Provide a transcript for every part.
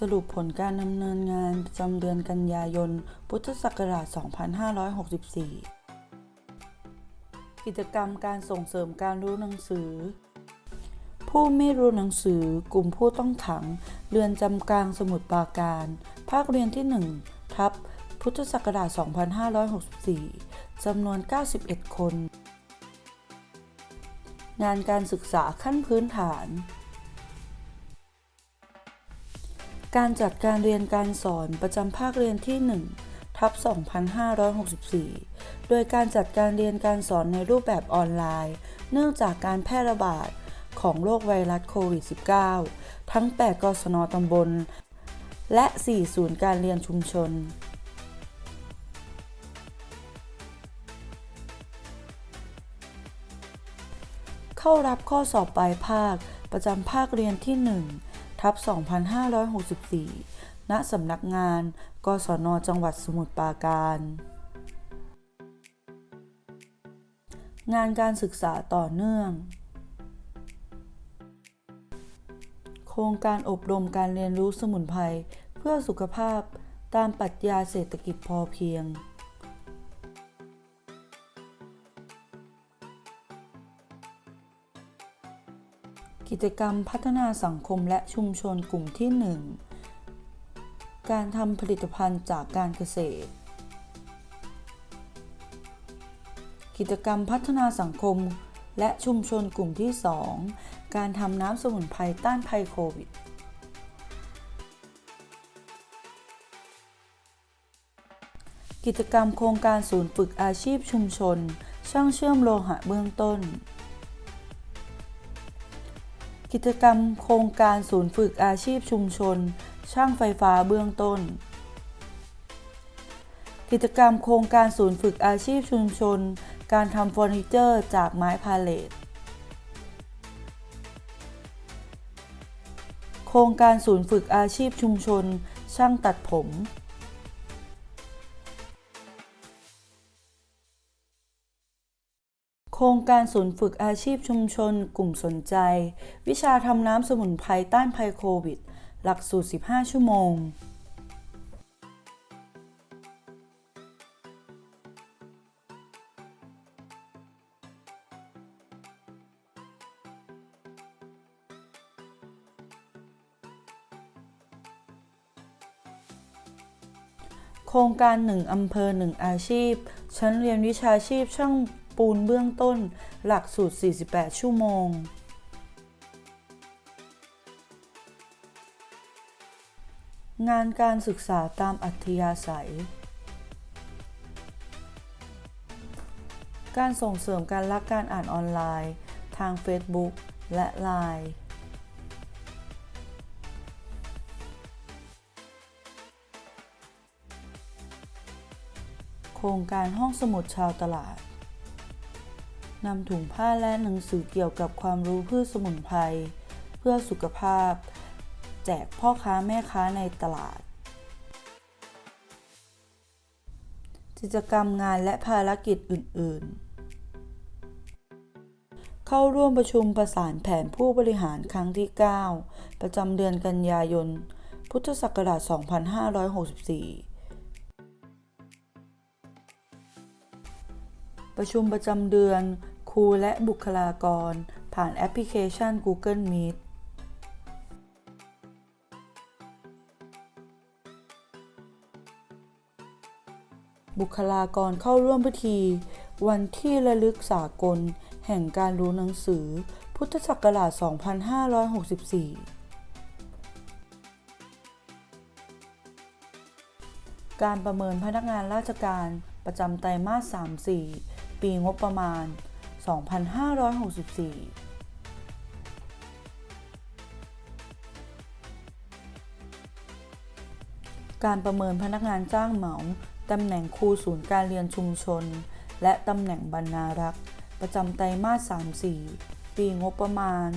สรุปผลการดำเนินงานประจำเดือนกันยายน พุทธศักราช 2564 กิจกรรมการส่งเสริมการรู้หนังสือ ผู้ไม่รู้หนังสือกลุ่มผู้ต้องขัง เรือนจำกลางสมุทรปราการ ภาคเรียนที่ 1 ทับ พุทธศักราช 2564 จำนวน 91 คน งานการศึกษาขั้นพื้นฐาน การจัดการเรียนการสอนประจำภาคเรียนที่1ทับ2564 โดยการจัดการเรียนการสอนในรูปแบบออนไลน์ เนื่องจากการแพร่ระบาดของโรคไวรัสโควิด -19 ทั้ง 8 กศนตำบล และ 4 ศูนย์การเรียนชุมชน เข้ารับข้อสอบปลายภาคประจำภาคเรียนที่ 1 ทับ2564 ณ สำนักงาน กศน จังหวัดสมุทรปราการ งานการศึกษาต่อเนื่อง โครงการอบรมการเรียนรู้สมุนไพรเพื่อสุขภาพตามปรัชญาเศรษฐกิจพอเพียง กิจกรรมพัฒนาสังคมและชุมชนกลุ่มที่ 1 การทำผลิตภัณฑ์จากการเกษตร กิจกรรมพัฒนาสังคมและชุมชนกลุ่มที่ 2 การทำน้ำสมุนไพรต้านภัยโควิด กิจกรรมโครงการศูนย์ฝึกอาชีพชุมชน ช่างเชื่อมโลหะเบื้องต้น กิจกรรมโครงการศูนย์ฝึกอาชีพชุมชน ช่างไฟฟ้าเบื้องต้น กิจกรรมโครงการศูนย์ฝึกอาชีพชุมชน การทำเฟอร์นิเจอร์จากไม้พาเลตโครงการศูนย์ฝึกอาชีพชุมชน ช่างตัดผม โครงการศูนย์ฝึกอาชีพชุมชน กลุ่มสนใจ วิชาทำน้ำสมุนไพรต้านภัยโควิด หลักสูตร 15 ชั่วโมง โครงการ 1 อำเภอ 1 อาชีพ ชั้นเรียนวิชาชีพช่าง ปูนเบื้องต้น หลักสูตร 48 ชั่วโมง งานการศึกษาตามอัธยาศัย การส่งเสริมการรักการอ่านออนไลน์ ทาง Facebook และ Line โครงการห้องสมุดชาวตลาด นำถุงผ้าและหนังสือเกี่ยวกับความรู้พืชสมุนไพรเพื่อสุขภาพ แจกพ่อค้าแม่ค้าในตลาด กิจกรรมงานและภารกิจอื่น ๆ เข้าร่วมประชุมประสานแผนผู้บริหารครั้งที่ 9 ประจำเดือนกันยายน พุทธศักราช 2564 ประชุมประจำเดือน ครูและบุคลากร ผ่านแอปพลิเคชัน Google Meet บุคลากรเข้าร่วมพิธี วันที่ระลึกสากล แห่งการรู้หนังสือ พุทธศักราช 2564 การประเมินพนักงานราชการประจำไตรมาส 3-4 ปีงบประมาณ 2564การประเมินพนักงานจ้างเหมา ตำแหน่งครูศูนย์การเรียนชุมชน และตำแหน่งบรรณารักษ์ ประจำไตรมาส 3-4 ปีงบประมาณ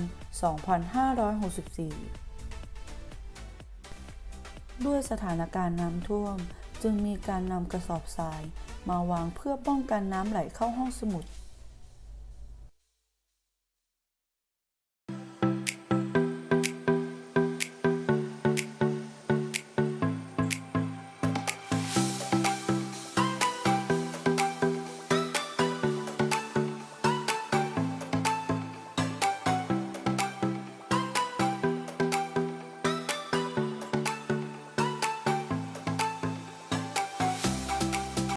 2564 ด้วยสถานการณ์น้ำท่วม จึงมีการนำกระสอบทราย มาวางเพื่อป้องกันน้ำไหลเข้าห้องสมุด